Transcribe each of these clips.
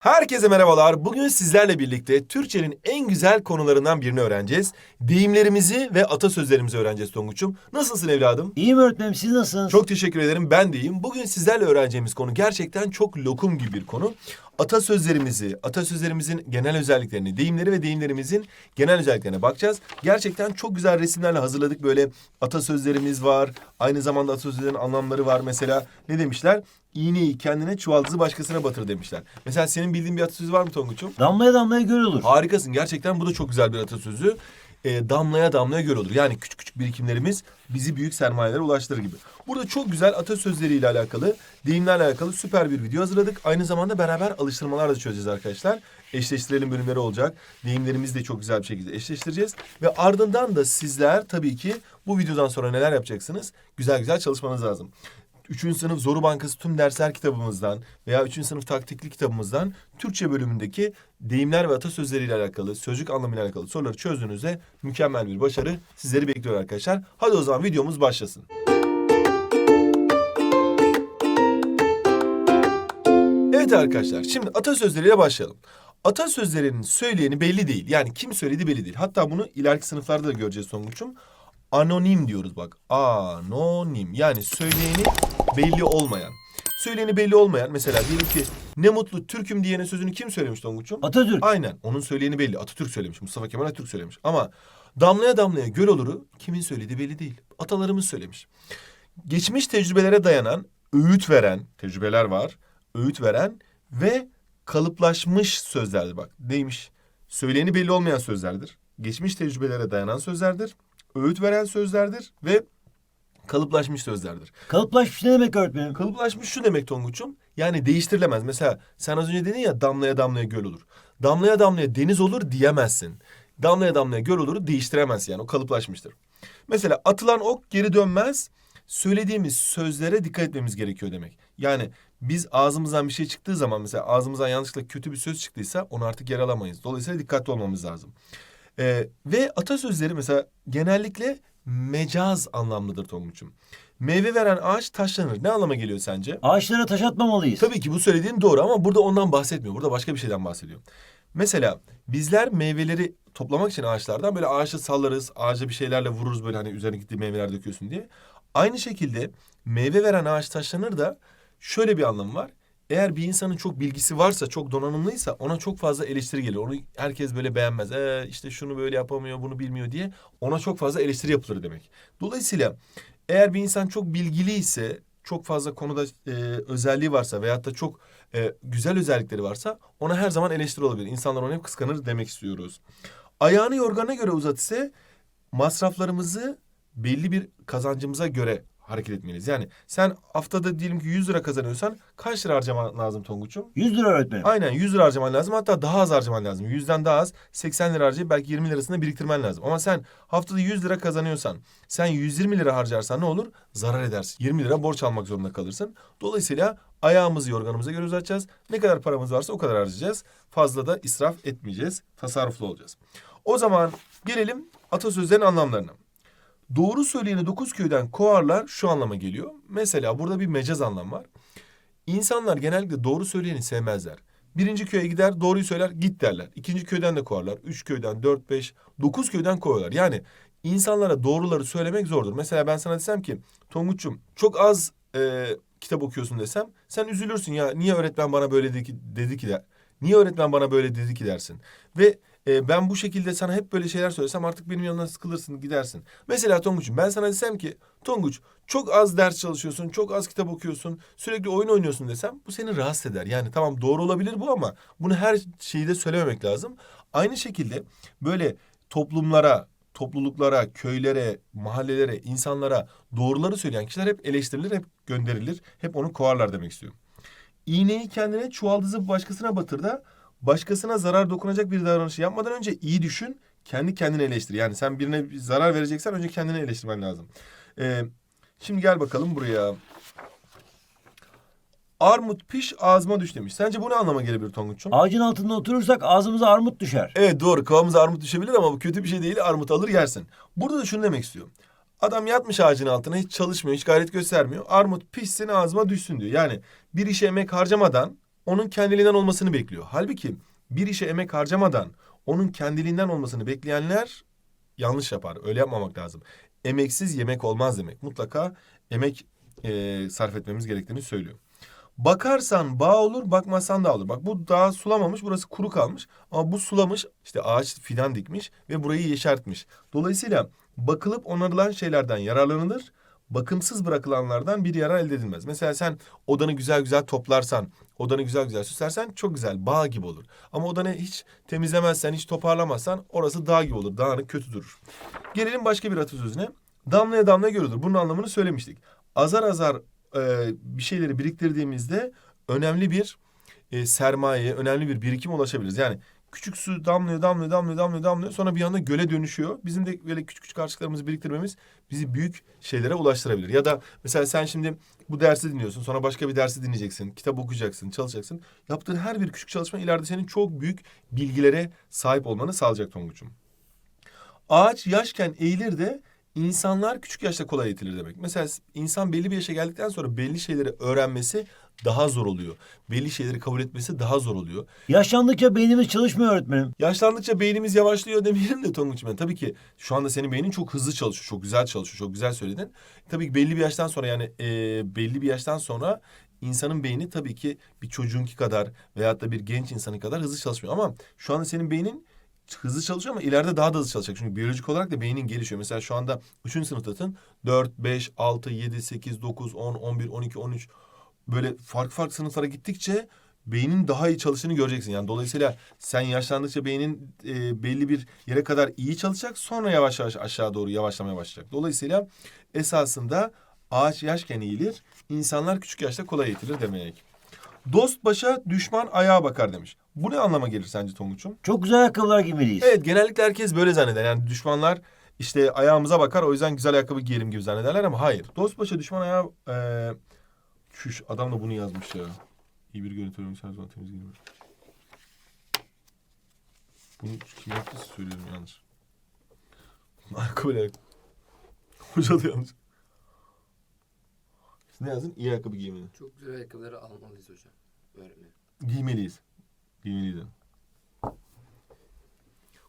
Herkese merhabalar. Bugün sizlerle birlikte Türkçenin en güzel konularından birini öğreneceğiz. Deyimlerimizi ve atasözlerimizi öğreneceğiz Tonguç'um. Nasılsın evladım? İyiyim öğretmenim siz nasılsınız? Çok teşekkür ederim. Ben de iyiyim. Bugün sizlerle öğreneceğimiz konu gerçekten çok lokum gibi bir konu. Atasözlerimizi, atasözlerimizin genel özelliklerini, deyimleri ve deyimlerimizin genel özelliklerine bakacağız. Gerçekten çok güzel resimlerle hazırladık. Böyle atasözlerimiz var. Aynı zamanda atasözlerin anlamları var. Mesela ne demişler? İğneyi kendine çuvaldızı başkasına batır demişler. Mesela senin bildiğin bir atasözü var mı Tonguç'um? Damlaya damlaya göl olur. Harikasın. Gerçekten bu da çok güzel bir atasözü. E, damlaya damlaya göl olur. Yani küçük küçük birikimlerimiz bizi büyük sermayelere ulaştırır gibi. Burada çok güzel atasözleriyle alakalı, deyimlerle alakalı süper bir video hazırladık. Aynı zamanda beraber alıştırmalar da çözeceğiz arkadaşlar. Eşleştirelim bölümleri olacak. Deyimlerimizi de çok güzel bir şekilde eşleştireceğiz. Ve ardından da sizler tabii ki bu videodan sonra neler yapacaksınız? Güzel güzel çalışmanız lazım. Üçüncü sınıf Zoru Bankası tüm dersler kitabımızdan veya üçüncü sınıf taktikli kitabımızdan Türkçe bölümündeki deyimler ve atasözleriyle alakalı, sözcük anlamıyla alakalı soruları çözdüğünüzde mükemmel bir başarı sizleri bekliyor arkadaşlar. Hadi o zaman videomuz başlasın. Evet arkadaşlar şimdi atasözleriyle başlayalım. Atasözlerinin söyleyeni belli değil. Yani kim söyledi belli değil. Hatta bunu ileriki sınıflarda da göreceğiz Tonguç'um. Anonim diyoruz bak. Anonim. Yani söyleyeni belli olmayan. Söyleyeni belli olmayan mesela diyelim ki ne mutlu Türk'üm diyene sözünü kim söylemiş Tonguç'um? Atatürk. Aynen. Onun söyleyeni belli. Atatürk söylemiş. Mustafa Kemal Atatürk söylemiş. Ama damlaya damlaya göl oluru kimin söylediği belli değil. Atalarımız söylemiş. Geçmiş tecrübelere dayanan, öğüt veren tecrübeler var. Öğüt veren ve kalıplaşmış sözlerdir bak. Neymiş? Söyleyeni belli olmayan sözlerdir. Geçmiş tecrübelere dayanan sözlerdir. Öğüt veren sözlerdir ve kalıplaşmış sözlerdir. Kalıplaşmış ne demek öğretmenim? Kalıplaşmış şu demek Tonguç'um. Yani değiştirilemez. Mesela sen az önce dedin ya damlaya damlaya göl olur. Damlaya damlaya deniz olur diyemezsin. Damlaya damlaya göl olur değiştiremezsin yani o kalıplaşmıştır. Mesela atılan ok geri dönmez. Söylediğimiz sözlere dikkat etmemiz gerekiyor demek. Yani biz ağzımızdan bir şey çıktığı zaman mesela ağzımızdan yanlışlıkla kötü bir söz çıktıysa onu artık yer alamayız. Dolayısıyla dikkatli olmamız lazım. Ee, ve atasözleri mesela genellikle mecaz anlamlıdır Tonguç'um. Meyve veren ağaç taşlanır. Ne anlama geliyor sence? Ağaçlara taş atmamalıyız. Tabii ki bu söylediğin doğru ama burada ondan bahsetmiyor. Burada başka bir şeyden bahsediyor. Mesela bizler meyveleri toplamak için ağaçlardan böyle ağaçı sallarız, ağaca bir şeylerle vururuz böyle hani üzerine gittiği meyveler döküyorsun diye. Aynı şekilde meyve veren ağaç taşlanır da şöyle bir anlamı var. Eğer bir insanın çok bilgisi varsa, çok donanımlıysa ona çok fazla eleştiri gelir. Onu herkes böyle beğenmez. Ee, işte şunu böyle yapamıyor, bunu bilmiyor diye ona çok fazla eleştiri yapılır demek. Dolayısıyla eğer bir insan çok bilgili ise, çok fazla konuda e, özelliği varsa veyahut da çok e, güzel özellikleri varsa ona her zaman eleştiri olabilir. İnsanlar onu hep kıskanır demek istiyoruz. Ayağını yorgana göre uzat ise masraflarımızı belli bir kazancımıza göre hareket etmeliyiz. Yani sen haftada diyelim ki 100 lira kazanıyorsan kaç lira harcaman lazım Tonguç'um? 100 lira öğretmenim. Aynen 100 lira harcaman lazım. Hatta daha az harcaman lazım. 100'den daha az 80 lira harcayıp belki 20 lirasını biriktirmen lazım. Ama sen haftada 100 lira kazanıyorsan sen 120 lira harcarsan ne olur? Zarar edersin. 20 lira borç almak zorunda kalırsın. Dolayısıyla ayağımızı yorganımıza göre uzatacağız. Ne kadar paramız varsa o kadar harcayacağız. Fazla da israf etmeyeceğiz. Tasarruflu olacağız. O zaman gelelim atasözlerin anlamlarına. Doğru söyleyeni dokuz köyden kovarlar şu anlama geliyor. Mesela burada bir mecaz anlam var. İnsanlar genellikle doğru söyleyeni sevmezler. Birinci köye gider doğruyu söyler git derler. İkinci köyden de kovarlar. Üç köyden, dört, beş, dokuz köyden kovarlar. Yani insanlara doğruları söylemek zordur. Mesela ben sana desem ki Tonguç'um çok az e, kitap okuyorsun desem sen üzülürsün ya niye öğretmen bana böyle dedi ki, dedi ki de niye öğretmen bana böyle dedi ki dersin. Ve e, ben bu şekilde sana hep böyle şeyler söylesem artık benim yanımdan sıkılırsın gidersin. Mesela Tonguç'um ben sana desem ki Tonguç çok az ders çalışıyorsun, çok az kitap okuyorsun, sürekli oyun oynuyorsun desem bu seni rahatsız eder. Yani tamam doğru olabilir bu ama bunu her şeyde söylememek lazım. Aynı şekilde böyle toplumlara, topluluklara, köylere, mahallelere, insanlara doğruları söyleyen kişiler hep eleştirilir, hep gönderilir, hep onu kovarlar demek istiyorum. İğneyi kendine çuvaldızı başkasına batır da başkasına zarar dokunacak bir davranışı yapmadan önce iyi düşün. Kendi kendine eleştir. Yani sen birine bir zarar vereceksen önce kendini eleştirmen lazım. Ee, şimdi gel bakalım buraya. Armut piş ağzıma düş demiş. Sence bu ne anlama gelebilir Tonguç'um? Ağacın altında oturursak ağzımıza armut düşer. Evet doğru kıvamıza armut düşebilir ama bu kötü bir şey değil. Armut alır yersin. Burada da şunu demek istiyor. Adam yatmış ağacın altına hiç çalışmıyor, hiç gayret göstermiyor. Armut pişsin ağzıma düşsün diyor. Yani bir işe emek harcamadan onun kendiliğinden olmasını bekliyor. Halbuki bir işe emek harcamadan onun kendiliğinden olmasını bekleyenler yanlış yapar. Öyle yapmamak lazım. Emeksiz yemek olmaz demek. Mutlaka emek e, sarf etmemiz gerektiğini söylüyor. Bakarsan bağ olur, bakmazsan da olur. Bak bu daha sulamamış, burası kuru kalmış. Ama bu sulamış, işte ağaç fidan dikmiş ve burayı yeşertmiş. Dolayısıyla bakılıp onarılan şeylerden yararlanılır. Bakımsız bırakılanlardan bir yarar elde edilmez. Mesela sen odanı güzel güzel toplarsan, odanı güzel güzel süslersen çok güzel, bağ gibi olur. Ama odanı hiç temizlemezsen, hiç toparlamazsan orası dağ gibi olur. Dağınık kötü durur. Gelelim başka bir atasözüne. Damlaya damlaya görülür. Bunun anlamını söylemiştik. Azar azar e, bir şeyleri biriktirdiğimizde önemli bir e, sermayeye, önemli bir birikim ulaşabiliriz. Yani küçük su damlıyor, damlıyor, damlıyor, damlıyor, damlıyor. Sonra bir anda göle dönüşüyor. Bizim de böyle küçük küçük harçlıklarımızı biriktirmemiz bizi büyük şeylere ulaştırabilir. Ya da mesela sen şimdi bu dersi dinliyorsun. Sonra başka bir dersi dinleyeceksin. Kitap okuyacaksın, çalışacaksın. Yaptığın her bir küçük çalışma ileride senin çok büyük bilgilere sahip olmanı sağlayacak Tonguç'um. Ağaç yaşken eğilir de insanlar küçük yaşta kolay eğitilir demek. Mesela insan belli bir yaşa geldikten sonra belli şeyleri öğrenmesi daha zor oluyor. Belli şeyleri kabul etmesi daha zor oluyor. Yaşlandıkça beynimiz çalışmıyor öğretmenim. Yaşlandıkça beynimiz yavaşlıyor demeyelim de Tonguç'um. ben. Tabii ki şu anda senin beynin çok hızlı çalışıyor. Çok güzel çalışıyor. Çok güzel söyledin. Tabii ki belli bir yaştan sonra yani e, belli bir yaştan sonra insanın beyni tabii ki bir çocuğunki kadar veyahut da bir genç insanı kadar hızlı çalışmıyor. Ama şu anda senin beynin hızlı çalışıyor ama ileride daha da hızlı çalışacak. Çünkü biyolojik olarak da beynin gelişiyor. Mesela şu anda 3. sınıftasın. 4, 5, 6, 7, 8, 9, 10, 11, 12, 13 böyle farklı farklı sınıflara gittikçe beynin daha iyi çalıştığını göreceksin. Yani dolayısıyla sen yaşlandıkça beynin e, belli bir yere kadar iyi çalışacak. Sonra yavaş yavaş aşağı doğru yavaşlamaya başlayacak. Dolayısıyla esasında ağaç yaşken eğilir, insanlar küçük yaşta kolay eğitilir demek. Dost başa düşman ayağa bakar demiş. Bu ne anlama gelir sence Tonguç'um? Çok güzel ayakkabılar giymeliyiz. Evet genellikle herkes böyle zanneder. Yani düşmanlar işte ayağımıza bakar o yüzden güzel ayakkabı giyelim gibi zannederler ama hayır. Dost başa düşman ayağı... eee şuş adam da bunu yazmış ya. İyi bir görüntü ölümüş her zaman temiz gelir. Bunu kim yaptıysa söylüyorum yanlış. Ayakkabıyla Hoca da yanlış. Ne yazdın? İyi ayakkabı giymeli. Çok güzel ayakkabıları almalıyız hocam. Öğretmenim. Giymeliyiz. Giymeliyiz.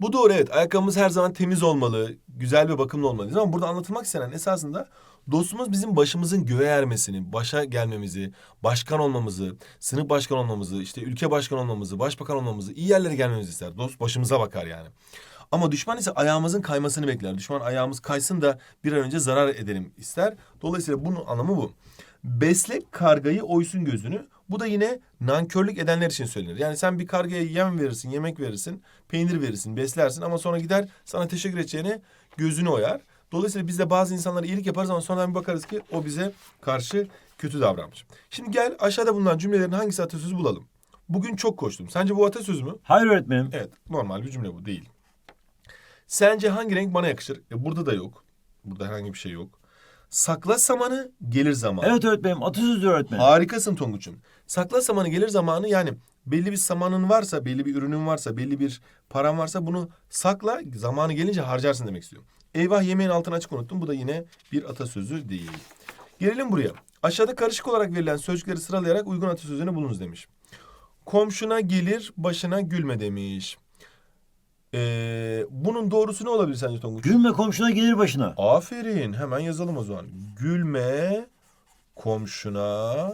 Bu doğru evet. Ayakkabımız her zaman temiz olmalı, güzel ve bakımlı olmalı. Ama burada anlatılmak istenen esasında dostumuz bizim başımızın göğe ermesini, başa gelmemizi, başkan olmamızı, sınıf başkan olmamızı, işte ülke başkan olmamızı, başbakan olmamızı, iyi yerlere gelmemizi ister. Dost başımıza bakar yani. Ama düşman ise ayağımızın kaymasını bekler. Düşman ayağımız kaysın da bir an önce zarar edelim ister. Dolayısıyla bunun anlamı bu. Besle kargayı oysun gözünü. Bu da yine nankörlük edenler için söylenir. Yani sen bir kargaya yem verirsin, yemek verirsin, peynir verirsin, beslersin ama sonra gider sana teşekkür edeceğine gözünü oyar. Dolayısıyla biz de bazı insanlara iyilik yaparız ama sonradan bir bakarız ki o bize karşı kötü davranmış. Şimdi gel aşağıda bulunan cümlelerin hangisi atasözü bulalım. Bugün çok koştum. Sence bu atasözü mü? Hayır öğretmenim. Evet, normal bir cümle bu değil. Sence hangi renk bana yakışır? E, burada da yok. Burada herhangi bir şey yok. Sakla samanı, gelir zamanı. Evet öğretmenim. Atasözü öğretmenim. Harikasın Tonguç'um. Sakla samanı gelir zamanı yani belli bir samanın varsa, belli bir ürünün varsa, belli bir paran varsa bunu sakla zamanı gelince harcarsın demek istiyor. Eyvah yemeğin altını açık unuttum. Bu da yine bir atasözü değil. Gelelim buraya. Aşağıda karışık olarak verilen sözcükleri sıralayarak uygun atasözünü bulunuz demiş. Komşuna gelir başına gülme demiş. Ee, bunun doğrusu ne olabilir sence Tonguç? Gülme komşuna gelir başına. Aferin. Hemen yazalım o zaman. Gülme komşuna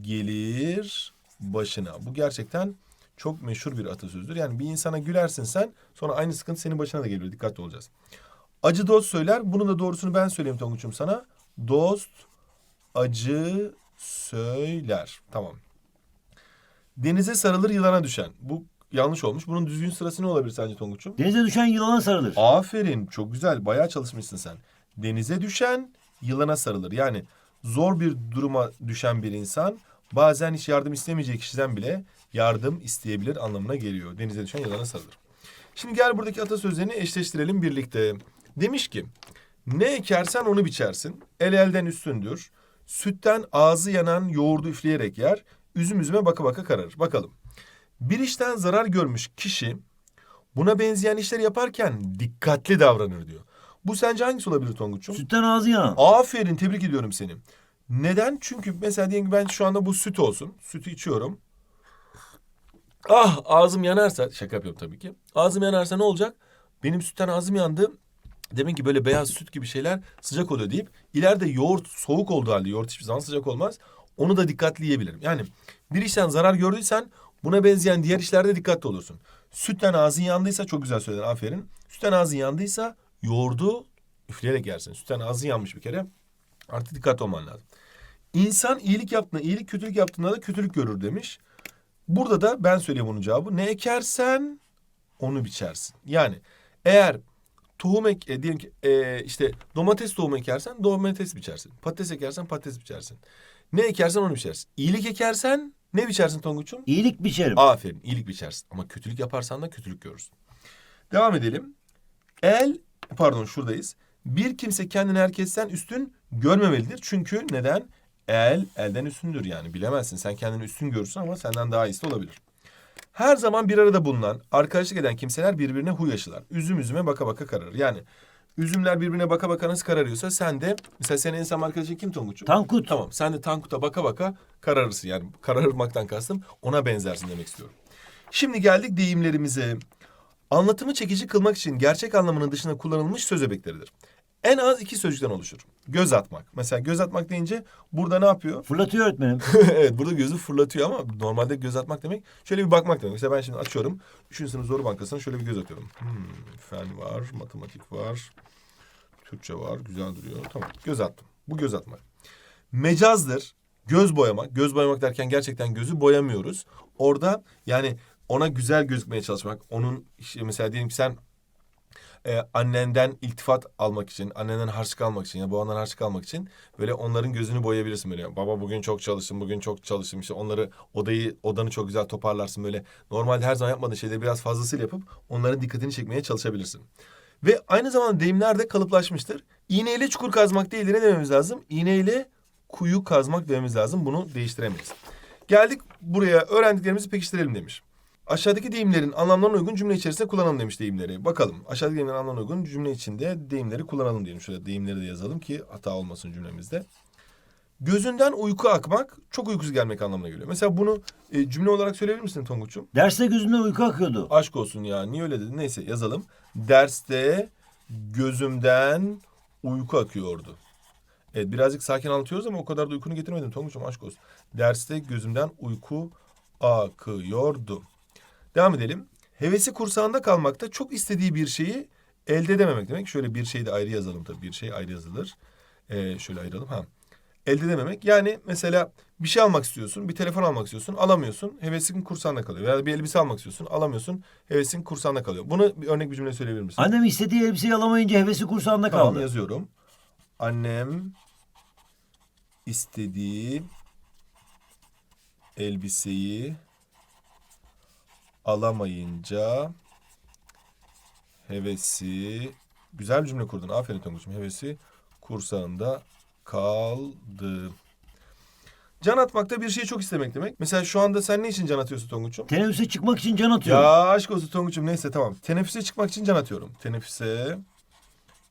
gelir başına. Bu gerçekten çok meşhur bir atasözdür. Yani bir insana gülersin sen sonra aynı sıkıntı senin başına da geliyor. Dikkatli olacağız. Acı dost söyler. Bunun da doğrusunu ben söyleyeyim Tonguç'um sana. Dost acı söyler. Tamam. Denize sarılır yılana düşen. Bu yanlış olmuş. Bunun düzgün sırası ne olabilir sence Tonguç'um? Denize düşen yılana sarılır. Aferin çok güzel bayağı çalışmışsın sen. Denize düşen yılana sarılır. Yani zor bir duruma düşen bir insan bazen hiç yardım istemeyecek kişiden bile yardım isteyebilir anlamına geliyor. Denize düşen yılana sarılır. Şimdi gel buradaki atasözlerini eşleştirelim birlikte. Demiş ki ne ekersen onu biçersin. El elden üstündür. Sütten ağzı yanan yoğurdu üfleyerek yer. Üzüm üzüme baka baka kararır. Bakalım. Bir işten zarar görmüş kişi Buna benzeyen işleri yaparken dikkatli davranır diyor. Bu sence hangisi olabilir Tonguç'um? Sütten ağzı yanan. Aferin tebrik ediyorum seni. Neden? Çünkü mesela diyelim ki ben şu anda bu süt olsun. Sütü içiyorum. Ah ağzım yanarsa şaka yapıyorum tabii ki. Ağzım yanarsa ne olacak? Benim sütten ağzım yandı. Demek ki böyle beyaz süt gibi şeyler sıcak oluyor deyip ileride yoğurt soğuk olduğu halde yoğurt hiçbir zaman sıcak olmaz. Onu da dikkatli yiyebilirim. Yani bir işten zarar gördüysen buna benzeyen diğer işlerde dikkatli olursun. Sütten ağzın yandıysa çok güzel söyledin aferin. Sütten ağzın yandıysa yoğurdu üfleyerek yersin. Sütten ağzın yanmış bir kere. Artık dikkatli olman lazım. İnsan iyilik yaptığında, iyilik kötülük yaptığında da kötülük görür demiş. Burada da ben söyleyeyim bunun cevabı. Ne ekersen onu biçersin. Yani eğer tohum ek, e, diyelim ki e, işte domates tohumu ekersen domates biçersin. Patates ekersen patates biçersin. Ne ekersen onu biçersin. İyilik ekersen ne biçersin Tonguç'um? İyilik biçerim. Aferin iyilik biçersin. Ama kötülük yaparsan da kötülük görürsün. Devam edelim. El, pardon şuradayız. Bir kimse kendini herkesten üstün görmemelidir. Çünkü neden? El, elden üstündür yani. Bilemezsin. Sen kendini üstün görürsün ama senden daha iyisi de olabilir. Her zaman bir arada bulunan, arkadaşlık eden kimseler birbirine huy aşılar. Üzüm üzüme baka baka kararır. Yani üzümler birbirine baka baka nasıl kararıyorsa sen de mesela senin en samimi arkadaşın kim Tonguç'um? Tankut. Tamam sen de Tankut'a baka baka kararırsın yani kararmaktan kastım ona benzersin demek istiyorum. Şimdi geldik deyimlerimize. Anlatımı çekici kılmak için gerçek anlamının dışında kullanılmış söz öbekleridir. En az iki sözcükten oluşur. Göz atmak. Mesela göz atmak deyince burada ne yapıyor? Fırlatıyor öğretmenim. evet burada gözü fırlatıyor ama normalde göz atmak demek şöyle bir bakmak demek. Mesela ben şimdi açıyorum. Üçüncü sınıf zoru bankasına şöyle bir göz atıyorum. Hmm, fen var, matematik var, Türkçe var. Güzel duruyor. Tamam göz attım. Bu göz atmak. Mecazdır. Göz boyamak. Göz boyamak derken gerçekten gözü boyamıyoruz. Orada yani ona güzel gözükmeye çalışmak. Onun işte mesela diyelim ki sen e, annenden iltifat almak için, annenden harçlık almak için ya babandan harçlık almak için böyle onların gözünü boyayabilirsin böyle. Baba bugün çok çalıştım, bugün çok çalıştım. İşte onları odayı odanı çok güzel toparlarsın böyle. Normalde her zaman yapmadığın şeyleri biraz fazlasıyla yapıp onların dikkatini çekmeye çalışabilirsin. Ve aynı zamanda deyimler de kalıplaşmıştır. İğneyle çukur kazmak değil de ne dememiz lazım? İğneyle kuyu kazmak dememiz lazım. Bunu değiştiremeyiz. Geldik buraya öğrendiklerimizi pekiştirelim demiş. Aşağıdaki deyimlerin anlamlarına uygun cümle içerisinde kullanalım demiş deyimleri. Bakalım aşağıdaki deyimlerin anlamlarına uygun cümle içinde deyimleri kullanalım diyelim. Şöyle deyimleri de yazalım ki hata olmasın cümlemizde. Gözünden uyku akmak, çok uykusu gelmek anlamına geliyor. Mesela bunu e, cümle olarak söyleyebilir misin Tonguç'um? Derste gözümden uyku akıyordu. Aşk olsun ya. Niye öyle dedin? Neyse yazalım. Derste gözümden uyku akıyordu. Evet birazcık sakin anlatıyoruz ama o kadar da uykunu getirmedim Tonguç'um aşk olsun. Derste gözümden uyku akıyordu. Devam edelim. Hevesi kursağında kalmakta çok istediği bir şeyi elde edememek demek. Şöyle bir şeyi de ayrı yazalım tabii. Bir şey ayrı yazılır. Ee, şöyle ayıralım. Ha. Elde edememek. Yani mesela bir şey almak istiyorsun, bir telefon almak istiyorsun, alamıyorsun. Hevesin kursağında kalıyor. Ya da bir elbise almak istiyorsun, alamıyorsun. Hevesin kursağında kalıyor. Bunu bir örnek bir cümle söyleyebilir misin? Annem istediği elbiseyi alamayınca hevesi kursağında Tamam kaldı. yazıyorum. Annem istediği elbiseyi alamayınca hevesi güzel bir cümle kurdun. Aferin Tonguç'um. Hevesi kursağında kaldı. Can atmakta bir şeyi çok istemek demek. Mesela şu anda sen ne için can atıyorsun Tonguç'um? Teneffüse çıkmak için can atıyorum. Ya aşk olsun Tonguç'um neyse tamam. Teneffüse çıkmak için can atıyorum. Teneffüse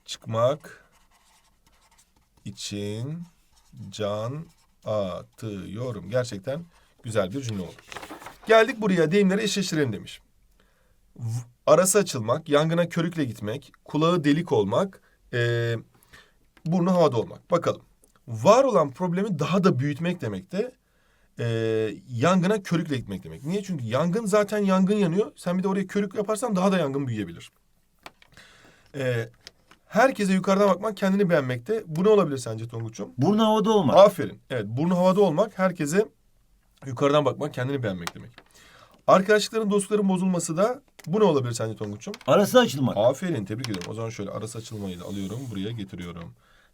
çıkmak için can atıyorum. Gerçekten güzel bir cümle oldu. Geldik buraya deyimleri eşleştirelim demiş. Arası açılmak, yangına körükle gitmek, kulağı delik olmak, eee, burnu havada olmak. Bakalım. Var olan problemi daha da büyütmek demek de e, yangına körükle gitmek demek. Niye? Çünkü yangın zaten yangın yanıyor. Sen bir de oraya körük yaparsan daha da yangın büyüyebilir. E, herkese yukarıdan bakmak, kendini beğenmekte. Bu ne olabilir sence Tonguç'um? Burnu havada olmak. Aferin. Evet, burnu havada olmak, herkese yukarıdan bakmak, kendini beğenmek demek. Arkadaşlıkların, dostlukların bozulması da bu ne olabilir sence Tonguç'um? Arası açılmak. Aferin, tebrik ediyorum. O zaman şöyle arası açılmayı da alıyorum, buraya getiriyorum.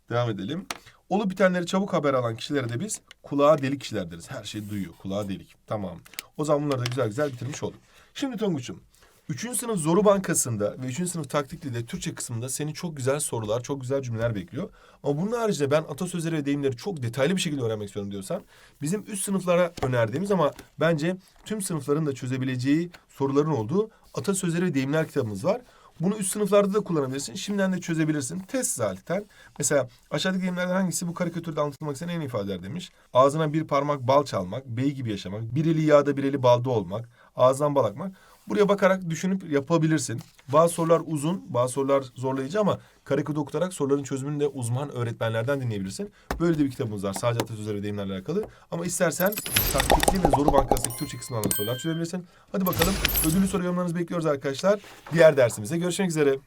Devam edelim. Olup bitenleri çabuk haber alan kişilere de biz kulağa delik kişiler deriz. Her şeyi duyuyor, kulağa delik. Tamam. O zaman bunları da güzel güzel bitirmiş olduk. Şimdi Tonguç'um, Üçüncü sınıf Zoru Bankası'nda ve üçüncü sınıf taktikli de Türkçe kısmında seni çok güzel sorular, çok güzel cümleler bekliyor. Ama bunun haricinde ben atasözleri ve deyimleri çok detaylı bir şekilde öğrenmek istiyorum diyorsan bizim üst sınıflara önerdiğimiz ama bence tüm sınıfların da çözebileceği soruların olduğu atasözleri ve deyimler kitabımız var. Bunu üst sınıflarda da kullanabilirsin. Şimdiden de çözebilirsin. Test zaten. Mesela aşağıdaki deyimlerden hangisi bu karikatürde anlatılmak istenen en iyi ifadeler demiş. Ağzına bir parmak bal çalmak, bey gibi yaşamak, bir eli yağda bir eli balda olmak, ağızdan bal akmak. Buraya bakarak düşünüp yapabilirsin. Bazı sorular uzun, bazı sorular zorlayıcı ama karikatür okutarak soruların çözümünü de uzman öğretmenlerden dinleyebilirsin. Böyle de bir kitabımız var. Sadece atasözleri ve deyimlerle alakalı. Ama istersen taktikli ve zoru bankasındaki Türkçe kısmından da sorular çözebilirsin. Hadi bakalım. Ödüllü soru yorumlarınızı bekliyoruz arkadaşlar. Diğer dersimize görüşmek üzere.